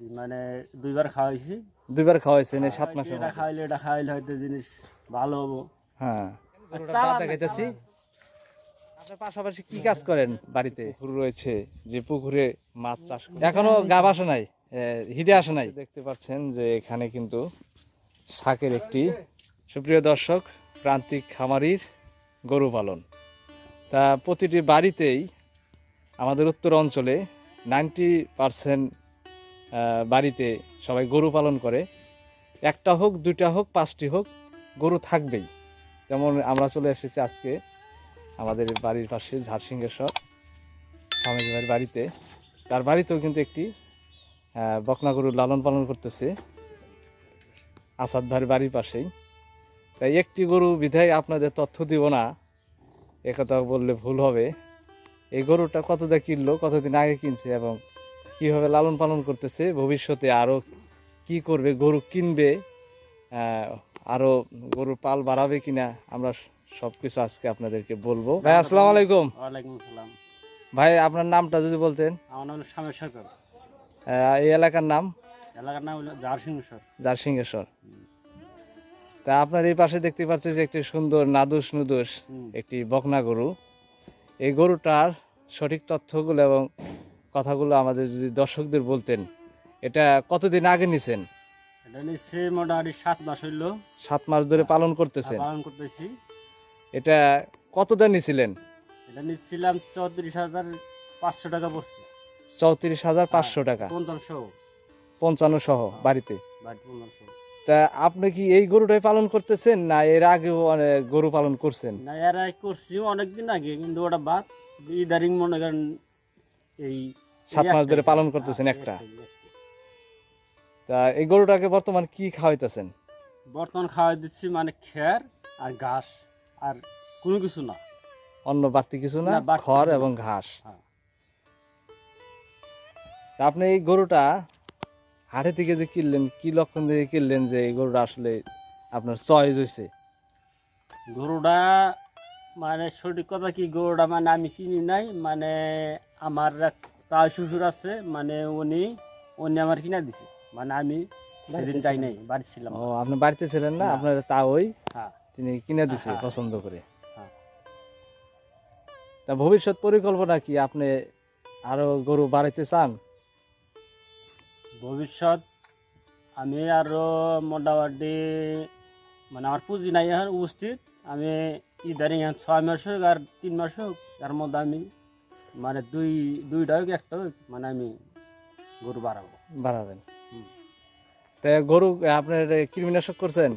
মানে দুইবার খাওয়াইছি। দুইবার খাওয়াইছেন এই সাত মাসে এটা খাইলে এটা খাইলে হয়তো জিনিস ভালো হব। হ্যাঁ। দেখাইতেছি। আপনার পাশাপাশি কি কাজ করেন বাড়িতে? পুকুর রয়েছে যে পুকুরে মাছ চাষ এখনও গাব আসে নাই? হিটে আসে নাই? দেখতে পাচ্ছেন যে এখানে কিন্তু শাকের একটি সুপ্রিয় দর্শক প্রান্তিক খামারির গরু পালন। তা প্রতিটি বাড়িতেই আমাদের উত্তর অঞ্চলে নাইনটি পারসেন্ট বাড়িতে সবাই গরু পালন করে। একটা হোক, দুইটা হোক, পাঁচটি হোক, গরু থাকবেই। যেমন আমরা চলে এসেছি আজকে আমাদের বাড়ির পাশে ঝাড়সিংহেশ্বর স্বামীজ ভাইয়ের বাড়িতে। তার বাড়িতেও কিন্তু একটি বকনা গরু লালন পালন করতেছে। আসাদ ভাইয়ের বাড়ির পাশেই। তাই একটি গরু বিধায় আপনাদের তথ্য দিব না। একথা বললে ভুল হবে। এই গরুটা কতটা কিনলো, কতদিন আগে কিনছে এবং কীভাবে লালন পালন করতেছে ভবিষ্যতে আরও কি করবে গরু কিনবে আহ, আরও গরুর পাল বাড়াবে কিনা আমরা সব কিছু আজকে আপনাদেরকে বলব। ভাই আসসালামু আলাইকুম। ওয়ালাইকুম আসসালাম। ভাই আপনার নামটা যদি বলতেন। আমার নাম শামের সরকার। এই এলাকার নাম? এলাকার নাম হলো জারসিংহসর জারসিংহেশ্বর। তা আপনার এই পাশে দেখতে পাচ্ছি যে একটি সুন্দর নাদুস নুদুস একটি বকনা গরু। এই গরুটার সঠিক তথ্যগুলো এবং কথাগুলো আমাদের যদি দর্শকদের বলতেন এটা কতদিন আগে নিছেন? এটা নিচ্ছে মোটামুটি সাত মাস হইল। সাত মাস ধরে পালন করতেছেন? পালন করতেছি। এটা কত কতটা নিছিলেন? এটা নিচ্ছিলাম চৌত্রিশ হাজার পাঁচশো টাকা পড়ছে। চৌত্রিশ হাজার পাঁচশো টাকা। পঞ্চাশশো পঞ্চান্ন সহ বাড়িতে? তা আপনি কি এই গরুটাই পালন করতেছেন না এর আগেও অনেক গরু পালন করছেন? না এরা করছি অনেকদিন আগে কিন্তু ওটা বাদ। ইদারিং মনে করেন এই সাত মাস ধরে পালন করতেছেন হ্যাঁ, একটা। একটাই, একটাই। তা এই গরুটাকে বর্তমান কি খাওয়াইতেছেন বর্তমান খাওয়াই দিচ্ছি মানে খের আর ঘাস আর কোনো কিছু না অন্য বাড়তি কিছু না খড় এবং ঘাস হ্যাঁ। আপনি এই গরুটা হাটে থেকে যে কিনলেন কি লক্ষণ দিয়ে কিনলেন যে এই গরুটা আসলে আপনার চয়েস হয়েছে গরুটা মানে সঠিক কথা কি গরুটা মানে আমি কিনি নাই মানে আমার এক তাই শ্বশুর আছে মানে উনি উনি আমার কিনা দিছে। মানে আমি সেদিন যাই নাই বাড়ি ছিলাম। ও আপনি বাড়িতে ছিলেন না? না। আপনার তা ওই হ্যাঁ। তিনি কিনে দিছে হ্যাঁ। পছন্দ করে। হ্যাঁ। তা ভবিষ্যৎ পরিকল্পনা কি? আপনি আরও গরু বাড়াইতে চান? ভবিষ্যৎ আমি আরও মোটামুটি মানে আমার পুঁজি নাই এখন উপস্থিত। আমি ইদারিং ছয় মাস হোক আর তিন মাস হোক তার মধ্যে আমি মানে দুই দুইটা হোক একটা হোক মানে আমি গরু বাড়াবো। বাড়াবেন। তা গরু আপনার কৃমিনাশক করছেন?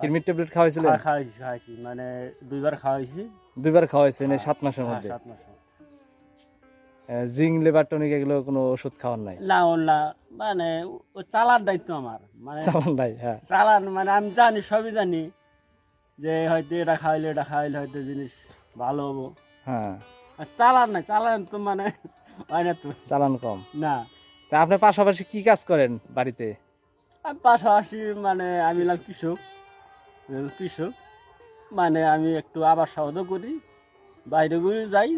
কৃমির ট্যাবলেট খাওয়াইছিলেন? খা- খাওয়াইছি খাওয়াইছি। মানে দুইবার খাওয়াইছি। দুইবার খাওয়াইছেন এই সাত মাসের হ্যাঁ, মধ্যে? সাত মাস জিং লেবার টনিক এগুলো কোনো ওষুধ খাওয়ার নাই? না না মানে ও চালার দায়িত্ব আমার। মানে চালান নাই হ্যাঁ। চালান মানে আমি জানি সবই জানি যে হয়তো এটা খাইলে এটা খাইলে হয়তো জিনিস ভালো হব। হ্যাঁ। চালান না চালান তো মানে হয় না তো। চালান কম। না। তা আপনি পাশাপাশি কি কাজ করেন বাড়িতে? পাশাপাশি মানে আমি হলাম কৃষক কৃষক। মানে আমি একটু আবার সাহায্য করি বাইরে ঘুরে যাই।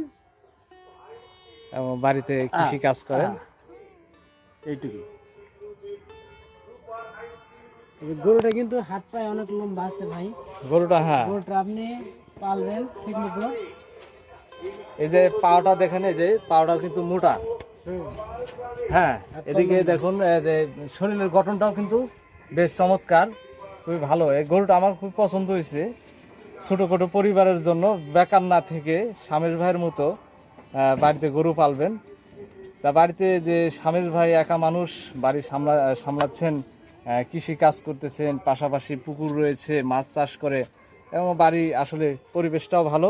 এবং বাড়িতে কৃষি কাজ করেন? হ্যাঁ, এইটুকু গরুটা কিন্তু হাত পায়ে অনেক লম্বা আছে ভাই। গরুটা হ্যাঁ। গরুটা আপনি পালবেন ঠিক মতো। এই যে পাওটা দেখেন, এই যে পাওটা কিন্তু মোটা। হ্যাঁ এদিকে দেখুন শরীরের গঠনটাও কিন্তু বেশ চমৎকার, খুবই ভালো। এই গরুটা আমার খুব পছন্দ হয়েছে, ছোটোখাটো পরিবারের জন্য, বেকার না থেকে স্বামীর ভাইয়ের মতো বাড়িতে গরু পালবেন। তা বাড়িতে যে স্বামীর ভাই একা মানুষ, বাড়ি সামলা, সামলাচ্ছেন কৃষি কাজ করতেছেন, পাশাপাশি পুকুর রয়েছে, মাছ চাষ করে, এবং বাড়ি আসলে পরিবেশটাও ভালো।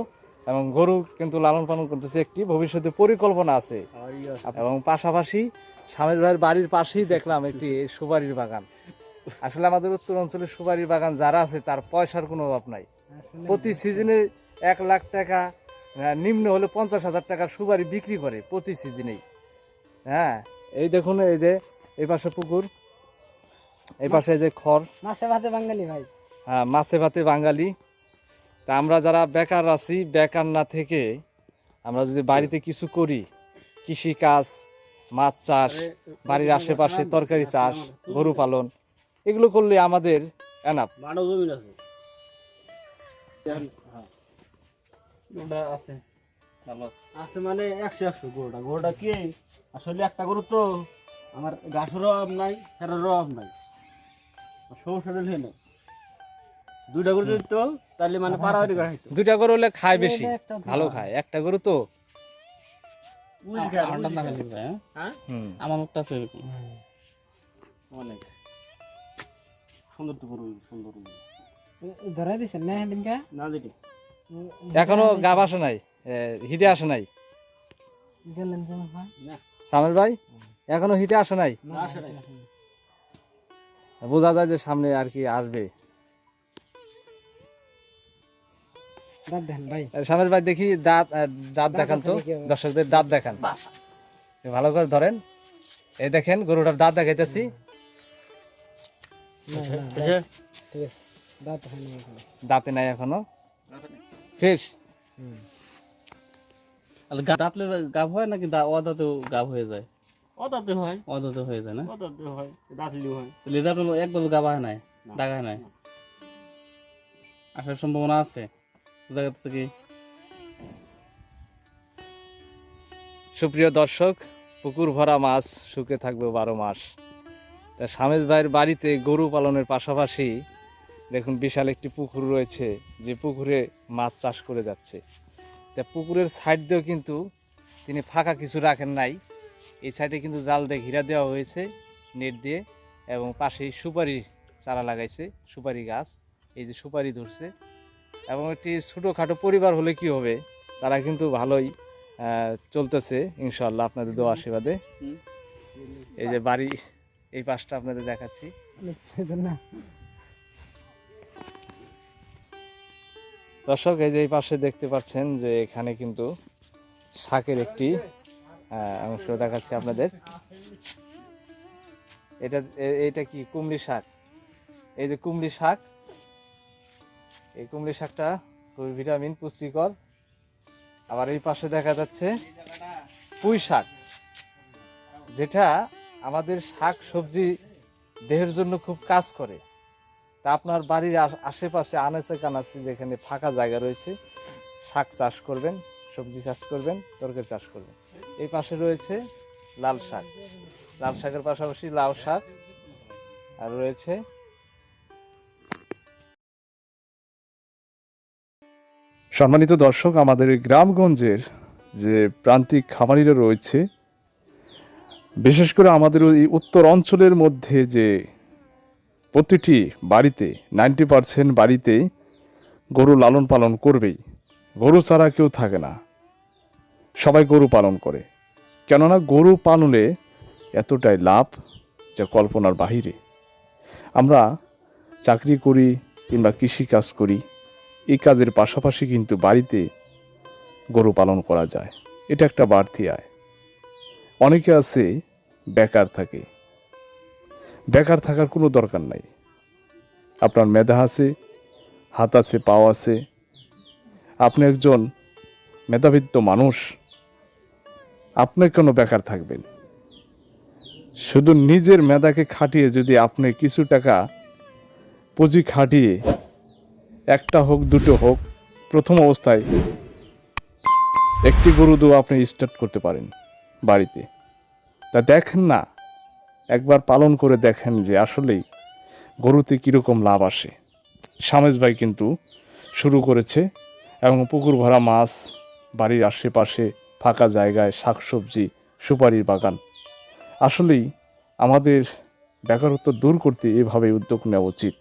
এবং গরু কিন্তু লালন পালন করতেছে একটি ভবিষ্যতে পরিকল্পনা আছে। এবং পাশাপাশি স্বামীর ভাইয়ের বাড়ির পাশেই দেখলাম একটি সুপারির বাগান। আসলে আমাদের উত্তর অঞ্চলে সুপারির বাগান যারা আছে তার পয়সার কোনো অভাব নাই। প্রতি সিজনে এক লাখ টাকা নিম্ন হলে পঞ্চাশ হাজার টাকার সুপারি বিক্রি করে প্রতি সিজনেই। হ্যাঁ এই দেখুন এই যে এই পাশে পুকুর এই পাশে যে খড়। মাছে ভাতে বাঙালি ভাই। হ্যাঁ মাছে ভাতে বাঙালি। তা আমরা যারা বেকার আছি বেকার না থেকে আমরা যদি বাড়িতে কিছু করি কৃষি কাজ মাছ চাষ বাড়ির আশেপাশে তরকারি চাষ গরু পালন এগুলো করলে আমাদের জমিন আছে। আছে। ভালো আছে। আছে মানে একশো একশো গরুটা। গরুটা কি? আসলে একটা গরু তো আমার গাছেরও অভাব নাই ফেরারও অভাব নাই। আর সমস্যা নেই দুইটা গরু যদি তো তাহলে মানে পাড়াবাড়ি খাইতো দুইটা গরু হলে খায় বেশি ভালো খায়। একটা গরু তো। হ্যাঁ? হুম। আমার মুখটা আছে অনেক। সুন্দর তো গরু সুন্দর ধরাই দিছেন না দিনকা না এখনও গাব আসে নাই হিটে আসে নাই। গেলেন ভাই? সামিল ভাই এখনও হিটে আসে আসে নাই। বোঝা যায় যে সামনে আর কি আসবে। দেন ভাই। দেখি দাঁত দাঁত দেখান তো? দর্শকদের দাঁত দেখান। ভালো করে ধরেন। এই দেখেন গরুটার দাঁত দেখাইতেছি। আছে। দাঁত নাই এখনও। ফ্রেশ। দাঁতলে গাভ হয় নাকি অদাতেও গাভ হয়ে যায়? অদাতে হয়। অদাতে হয়ে যায় না? অদাতে হয় দাঁতলি হয়। আপনার একভাবে গাভা হয় নাই? ডাকা হয় নাই? আসার সম্ভাবনা আছে? সুপ্রিয় দর্শক, পুকুর ভরা মাছ শুকে থাকবে বারো মাস। তা স্বামীজ ভাইয়ের বাড়িতে গরু পালনের পাশাপাশি দেখুন বিশাল একটি পুকুর রয়েছে, যে পুকুরে মাছ চাষ করে যাচ্ছে। তা পুকুরের সাইড দিয়েও কিন্তু তিনি ফাঁকা কিছু রাখেন নাই। এই সাইডে কিন্তু জাল দিয়ে ঘিরা দেওয়া হয়েছে, নেট দিয়ে, এবং পাশেই সুপারি চারা লাগাইছে, সুপারি গাছ। এই যে সুপারি ধরছে এবং একটি ছোটোখাটো পরিবার হলে কি হবে? তারা কিন্তু ভালোই আহ, চলতেছে ইনশাল্লাহ আপনাদের দোয়া আশীর্বাদে। এই যে বাড়ি এই পাশটা আপনাদের দেখাচ্ছি। দর্শক এই যে এই পাশে দেখতে পাচ্ছেন যে এখানে কিন্তু শাকের একটি আহ, অংশ দেখাচ্ছি আপনাদের। এটা এটা কি? কুমড়ি শাক। এই যে কুমড়ি শাক এই কুমড়ি শাকটা খুবই ভিটামিন, পুষ্টিকর। আবার এই পাশে দেখা যাচ্ছে পুঁই শাক, যেটা আমাদের শাক সবজি দেহের জন্য খুব কাজ করে। তা আপনার বাড়ির আশেপাশে আনাচে কানাচে যেখানে ফাঁকা জায়গা রয়েছে, শাক চাষ করবেন, সবজি চাষ করবেন, তরকারি চাষ করবেন। এই পাশে রয়েছে লাল শাক। লাল শাকের পাশাপাশি লাউ শাক আর রয়েছে সম্মানিত দর্শক, আমাদের গ্রামগঞ্জের যে প্রান্তিক খামারিরা রয়েছে, বিশেষ করে আমাদের এই উত্তর অঞ্চলের মধ্যে যে প্রতিটি বাড়িতে নাইনটি পারসেন্ট বাড়িতেই গরু লালন পালন করবেই। গরু ছাড়া কেউ থাকে না। সবাই গরু পালন করে। কেননা গরু পালনে এতটাই লাভ যা কল্পনার বাহিরে। আমরা চাকরি করি কিংবা কৃষি কাজ করি। এই কাজের পাশাপাশি কিন্তু বাড়িতে গরু পালন করা যায়। এটা একটা বাড়তি আয়। অনেকে আছে, বেকার থাকে। বেকার থাকার কোনো দরকার নাই। আপনার মেধা আছে, হাত আছে, পাও আছে। আপনি একজন মেধাবিত্ত মানুষ, আপনি কেন বেকার থাকবেন? শুধু নিজের মেধাকে খাটিয়ে যদি আপনি কিছু টাকা পুঁজি খাটিয়ে একটা হোক, দুটো হোক, প্রথম অবস্থায় একটি গরু দু আপনি স্টার্ট করতে পারেন বাড়িতে। তা দেখেন না, একবার পালন করে দেখেন যে আসলেই গরুতে কীরকম লাভ আসে। সামেজ ভাই কিন্তু শুরু করেছে এবং পুকুর ভরা মাছ, বাড়ির আশেপাশে ফাঁকা জায়গায় শাকসবজি, সুপারির বাগান। আসলেই আমাদের বেকারত্ব দূর করতে এভাবে উদ্যোগ নেওয়া উচিত।